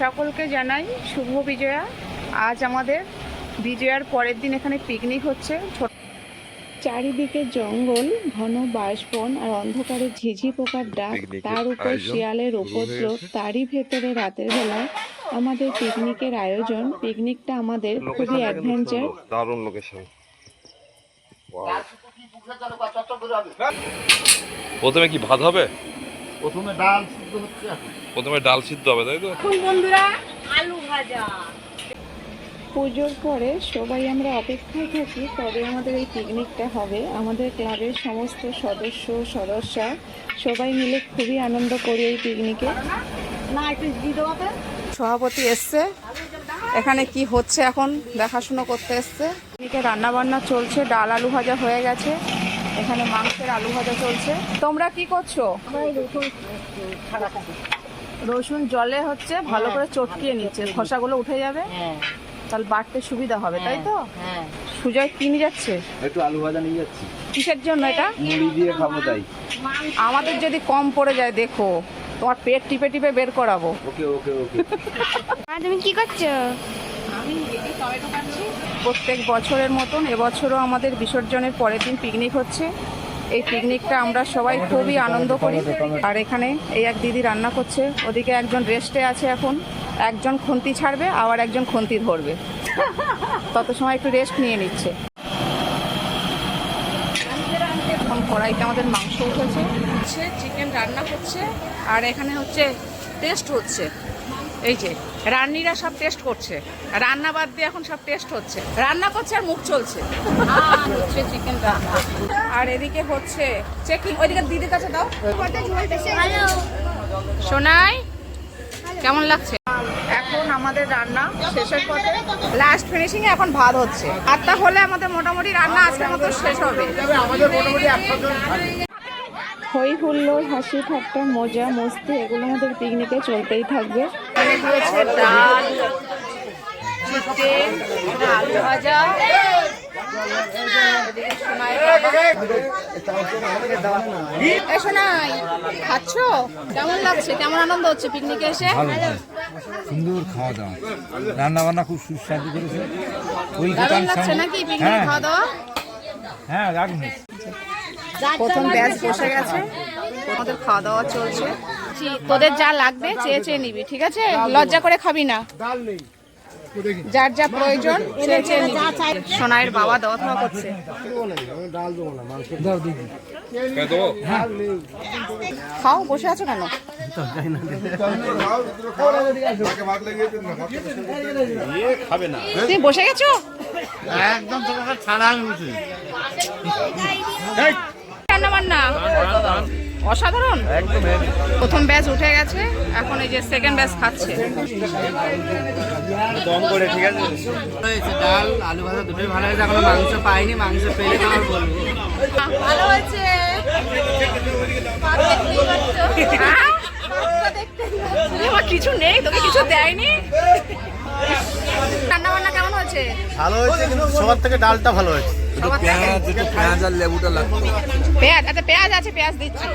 সকলকে জানাই শুভ বিজয়া। আজ আমাদের বিজয়ার পরের দিন এখানে পিকনিক হচ্ছে। চারিদিকে জঙ্গল ঘন বাঁশবন আর অন্ধকারে ঝিঝি পোকার ডাক তার উপর শিয়ালের উপদ্রব তারই ভেতরে রাতের বেলায় আমাদের পিকনিকের আয়োজন। পিকনিকটা আমাদের খুবই অ্যাডভেঞ্চার দারুণ লোকেশন প্রথমে কি ভাত হবে? প্রথমে ডাল সিদ্ধ হচ্ছে এখন। প্রথমে ডাল সিদ্ধ হবে তাই তো? পুজোর পরে সবাই আমরা অপেক্ষায় থাকি কবে আমাদের এই পিকনিকটা হবে। আমাদের ক্লাবের সমস্ত সদস্য সদস্যা সবাই মিলে খুবই আনন্দ করি এই পিকনিকে সভাপতি এসছে। এখানে কি হচ্ছে এখন? দেখাশুনো করতে এসছে। পিকনিকে রান্না বান্না চলছে ডাল আলু ভাজা হয়ে গেছে। এখানে মাংসের আলু ভাজা চলছে। তোমরা কি করছ? রসুন জলে হচ্ছে ভালো করে চটকিয়ে নিচ্ছে খোসাগুলো উঠে যাবে। তাহলে বাড়তে সুবিধা হবে তাই তো? সুজয় কি নিয়ে যাচ্ছে? একটু আলু ভাজা নিয়ে যাচ্ছি। কিসের জন্য এটা? মুড়ি দিয়ে খাব তাই। আমাদের যদি কম পড়ে যায় দেখো তোমার পেট টিপে টিপে বের করাবো। ওকে ওকে ওকে। আর তুমি কি করছ? প্রত্যেক বছরের মতন, এবছরও আমাদের বিসর্জনের পরের দিন পিকনিক হচ্ছে। এই পিকনিকটা আমরা সবাই খুবই আনন্দ করি। আর এখানে এই এক দিদি রান্না করছে। ওদিকে একজন রেস্টে আছে এখন। একজন খুন্তি ছাড়বে, আবার একজন খুন্তি ধরবে। তত সময় একটু রেস্ট নিয়ে নিচ্ছে। এখন কড়াইতে আমাদের মাংস উঠেছে। চিকেন রান্না করছে আর এখানে হচ্ছে টেস্ট হচ্ছে। এই যে রান্নিরা সব টেস্ট করছে। রান্না বাদ দিয়ে এখন সব টেস্ট হচ্ছে। রান্না করছে আর মুখ চলছে। আর হচ্ছে চিকেন রান্না আর এদিকে হচ্ছে চেকিং ওইদিকে দিদির কাছে দাও। সোনাই কেমন লাগছে? এখন আমাদের রান্না শেষের পথে। লাস্ট ফিনিশিং এ এখন ভাত হচ্ছে। আটটা হলে আমাদের মোটামুটি রান্না আজকের মতো শেষ হবে। আমাদের মোটামুটি হই হুল্লোড় হাসি ঠাট্টা মজা মস্তি এগুলো আমাদের পিকনিকে চলতেই থাকবে। ডাল আলু ভাজা এদিকে সোনাই খাচ্ছ? কেমন লাগছে? কেমন আনন্দ হচ্ছে পিকনিকে এসে? সুন্দর খাওয়া দাওয়া। রান্না বান্না খুব সুস্বাদু করেছে। দারুণ লাগছে নাকি পিকনিক খাওয়া দাওয়া? হ্যাঁ দারুণ প্রথম ব্যাচ বসে গেছে। আমাদের খাওয়া দাওয়া চলছে তোদের যা লাগবে চেয়ে চেয়ে নিবি ঠিক আছে? লজ্জা করে খাবি না। যার যা প্রয়োজন চেয়ে চেয়ে নিবি। সোনাইয়ের বাবা দেওয়া থাওয়া করছে। দাও খাও বসে আছো কেন? না তুমি বসে গেছো? একদম তোমাকে ছাড়া আমি রান্না বান্না অসাধারণ প্রথম ব্যাচ উঠে গেছে এখন এই যে সেকেন্ড ব্যাচ খাচ্ছে। দম করে ঠিক আছে? হয়েছে ডাল আলু ভাজা দুটোই ভালো হয়েছে এখনও মাংস পাইনি মাংস পেলে তোমার বলব। ভালো হয়েছে। কিছু নেই তোকে কিছু দেয়নি? রান্না বান্না কেমন হয়েছে? ভালো হয়েছে কিন্তু সবার থেকে ডালটা ভালো হয়েছে? পেঁয়াজ আর লেবুটা লাগবে পেঁয়াজ আচ্ছা পেঁয়াজ আছে পেঁয়াজ দিচ্ছি।